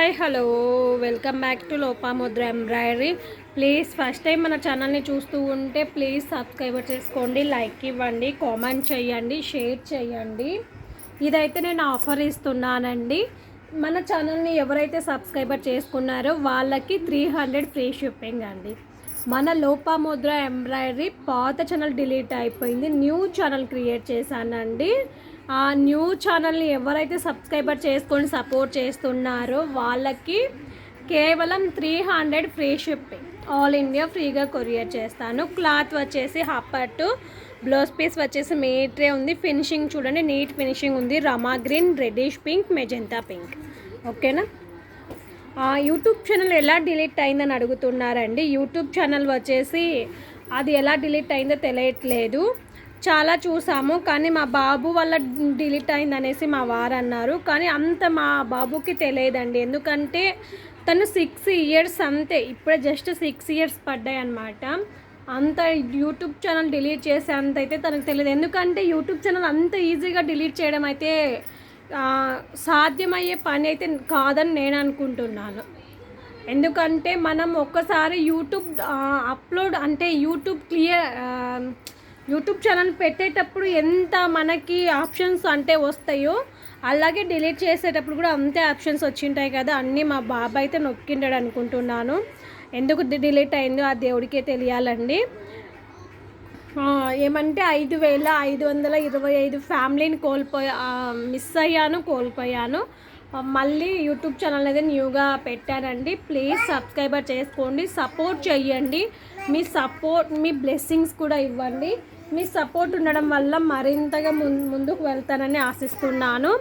Hi hello. Welcome back to Lopamudra embroidery. Please first time మన ఛానల్ని చూస్తూ ఉంటే ప్లీజ్ సబ్స్క్రైబ్ చేసుకోండి లైక్ ఇవ్వండి కామెంట్ చేయండి షేర్ చేయండి. ఇదైతే నేను ఆఫర్ ఇస్తున్నానండి. మన ఛానల్ని ఎవరైతే సబ్స్క్రైబర్ చేసుకున్నారో వాళ్ళకి త్రీ హండ్రెడ్ ఫ్రీ షిప్పింగ్ అండి. మన లోపాముద్ర ఎంబ్రాయిడరీ పాత ఛానల్ డిలీట్ అయిపోయింది న్యూ ఛానల్ క్రియేట్ చేశానండి. ఆ న్యూ ఛానల్ని ఎవరైతే సబ్స్క్రైబర్ చేసుకొని సపోర్ట్ చేస్తున్నారో వాళ్ళకి కేవలం three hundred free shipping. All India ఫ్రీగా కొరియర్ చేస్తాను. క్లాత్ వచ్చేసి హప్పట్టు బ్లౌజ్ పీస్ వచ్చేసి మీట్రే ఉంది. ఫినిషింగ్ చూడండి నీట్ ఫినిషింగ్ ఉంది. Rama green reddish pink magenta pink. ఓకేనా? యూట్యూబ్ ఛానల్ ఎలా డిలీట్ అయిందని అడుగుతున్నారండి. యూట్యూబ్ ఛానల్ వచ్చేసి అది ఎలా డిలీట్ అయిందో తెలియట్లేదు. చాలా చూసాము కానీ మా బాబు వల్ల డిలీట్ అయింది అనేసి మా వారు అన్నారు కానీ అంత మా బాబుకి తెలియదండి. ఎందుకంటే తను సిక్స్ ఇయర్స్ అంతే. ఇప్పుడే జస్ట్ సిక్స్ ఇయర్స్ పడ్డాయి అనమాట అంత యూట్యూబ్ ఛానల్ డిలీట్ చేసే అంత అయితే తనకు తెలియదు. ఎందుకంటే యూట్యూబ్ ఛానల్ అంత ఈజీగా డిలీట్ చేయడం అయితే సాధ్యమయ్యే పని అయితే కాదని నేను అనుకుంటున్నాను. ఎందుకంటే మనం ఒక్కసారి యూట్యూబ్ అప్లోడ్ అంటే యూట్యూబ్ క్లియర్ యూట్యూబ్ ఛానల్ పెట్టేటప్పుడు ఎంత మనకి ఆప్షన్స్ అంటే వస్తాయో అలాగే డిలీట్ చేసేటప్పుడు కూడా అంతే ఆప్షన్స్ వచ్చింటాయి కదా. అన్నీ మా బాబాయ్ అయితే నొక్కిండాడు అనుకుంటున్నాను. ఎందుకు డిలీట్ అయిందో ఆ దేవుడికే తెలియాలండి. ఏమంటే ఐదు వేల ఐదు వందల ఇరవై ఐదు ఫ్యామిలీని కోల్పోయా మిస్ అయ్యాను కోల్పోయాను. మళ్ళీ యూట్యూబ్ ఛానల్ అనేది న్యూగా పెట్టానండి. ప్లీజ్ సబ్స్క్రైబర్ చేసుకోండి సపోర్ట్ చేయండి మీ సపోర్ట్ మీ బ్లెస్సింగ్స్ కూడా ఇవ్వండి. మీ సపోర్ట్ ఉండడం వల్ల మరింతగా ముందుకు వెళ్తానని ఆశిస్తున్నాను.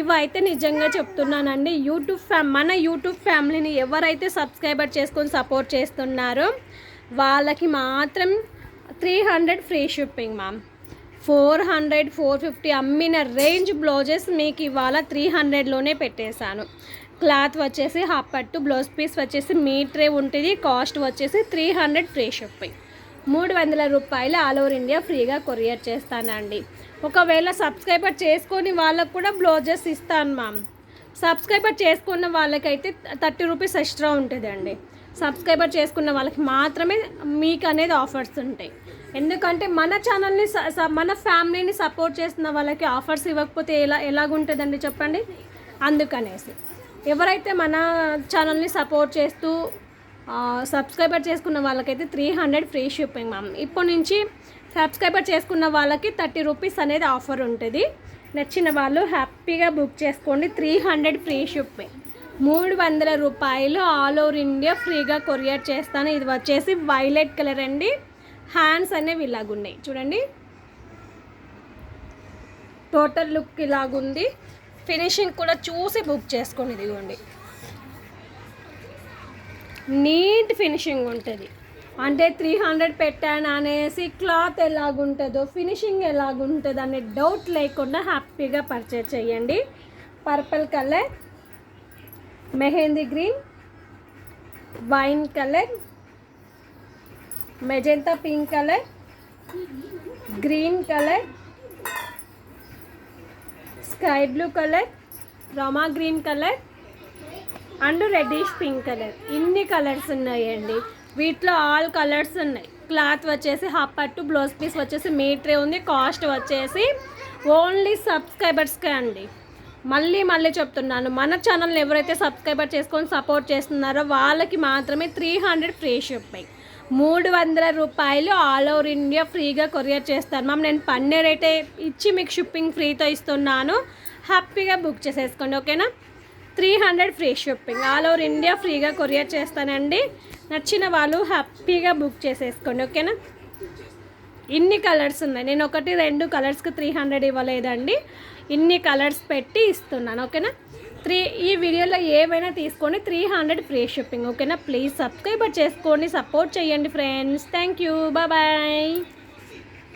ఇవైతే నిజంగా చెప్తున్నానండి. యూట్యూబ్ ఫ్యా మన యూట్యూబ్ ఫ్యామిలీని ఎవరైతే సబ్స్క్రైబర్ చేసుకొని సపోర్ట్ చేస్తున్నారో వాళ్ళకి మాత్రం three hundred free shipping ma'am. Four hundred four fifty అమ్మిన రేంజ్ బ్లౌజెస్ మీకు ఇవాళ త్రీ హండ్రెడ్లోనే పెట్టేశాను. క్లాత్ వచ్చేసి హాఫ్ పట్టు బ్లౌజ్ పీస్ వచ్చేసి మీటరే ఉంటుంది. కాస్ట్ వచ్చేసి త్రీ హండ్రెడ్ ఫ్రీ షిప్పింగ్. మూడు వందల రూపాయలు ఆల్ ఓవర్ ఇండియా ఫ్రీగా కొరియర్ చేస్తానండి. ఒకవేళ సబ్స్క్రైబర్ చేసుకొని వాళ్ళకు కూడా బ్లౌజెస్ ఇస్తాను మ్యామ్. సబ్స్క్రైబర్ చేసుకున్న వాళ్ళకైతే థర్టీ రూపీస్ ఎక్స్ట్రా ఉంటుందండి. సబ్స్క్రైబర్ చేసుకున్న వాళ్ళకి మాత్రమే మీకు అనేది ఆఫర్స్ ఉంటాయి. ఎందుకంటే మన ఛానల్ని మన ఫ్యామిలీని సపోర్ట్ చేస్తున్న వాళ్ళకి ఆఫర్స్ ఇవ్వకపోతే ఎలా ఎలాగుంటుందండి చెప్పండి? అందుకనేసి. ఎవరైతే మన ఛానల్ని సపోర్ట్ చేస్తూ సబ్స్క్రైబర్ చేసుకున్న వాళ్ళకైతే three hundred free shipping ma'am. ఇప్పటి నుంచి సబ్స్క్రైబర్ చేసుకున్న వాళ్ళకి థర్టీ రూపీస్ అనేది ఆఫర్ ఉంటుంది. నచ్చిన వాళ్ళు హ్యాపీగా బుక్ చేసుకోండి. Three hundred free shipping. మూడు వందల రూపాయలు ఆల్ ఓవర్ ఇండియా ఫ్రీగా కొరియర్ చేస్తాను. ఇది వచ్చేసి వైలెట్ కలర్ అండి. హ్యాండ్స్ అనేవి ఇలాగున్నాయి. చూడండి. Total look ఇలాగుంది. ఫినిషింగ్ కూడా చూసి బుక్ చేసుకోండి. ఇదిగోండి. నీట్ ఫినిషింగ్ ఉంటుంది. అంటే త్రీ హండ్రెడ్ పెట్టాను అనేసి క్లాత్ ఎలాగుంటుందో ఫినిషింగ్ ఎలాగుంటుంది అనే డౌట్ లేకుండా హ్యాపీగా పర్చేజ్ చేయండి. Purple colour mehndi green wine colour magenta pink colour green colour sky blue colour Rama green colour and reddish pink colour ఇన్ని కలర్స్ ఉన్నాయండి. వీటిలో ఆల్ కలర్స్ ఉన్నాయి. క్లాత్ వచ్చేసి హాఫ్ పట్టు బ్లౌజ్ పీస్ వచ్చేసి మీటరే ఉంది. కాస్ట్ వచ్చేసి ఓన్లీ సబ్స్క్రైబర్స్కే అండి. మళ్ళీ మళ్ళీ చెప్తున్నాను. మన ఛానల్ని ఎవరైతే సబ్స్క్రైబర్ చేసుకొని సపోర్ట్ చేస్తున్నారో వాళ్ళకి మాత్రమే త్రీ హండ్రెడ్ ఫ్రీ షిప్పింగ్ మూడు వందల రూపాయలు ఆల్ ఓవర్ ఇండియా ఫ్రీగా కొరియర్ చేస్తాను మ్యామ్ నేను పన్నె రేటే ఇచ్చి మీకు షిప్పింగ్ ఫ్రీతో ఇస్తున్నాను. హ్యాపీగా బుక్ చేసేసుకోండి ఓకేనా three hundred free shipping. All over India ఫ్రీగా కొరియర్ చేస్తానండి. నచ్చిన వాళ్ళు హ్యాపీగా బుక్ చేసేసుకోండి ఓకేనా? ఇన్ని కలర్స్ ఉన్నాయి. నేను ఒకటి రెండు కలర్స్కి త్రీ హండ్రెడ్ ఇవ్వలేదండి. ఇన్ని కలర్స్ పెట్టి ఇస్తున్నాను ఓకేనా? త్రీ ఈ వీడియోలో ఏవైనా తీసుకొని త్రీ హండ్రెడ్ ఫ్రీ షిప్పింగ్ ఓకేనా? ప్లీజ్ సబ్స్క్రైబర్ చేసుకోండి సపోర్ట్ చేయండి ఫ్రెండ్స్. Thank you. బాయ్.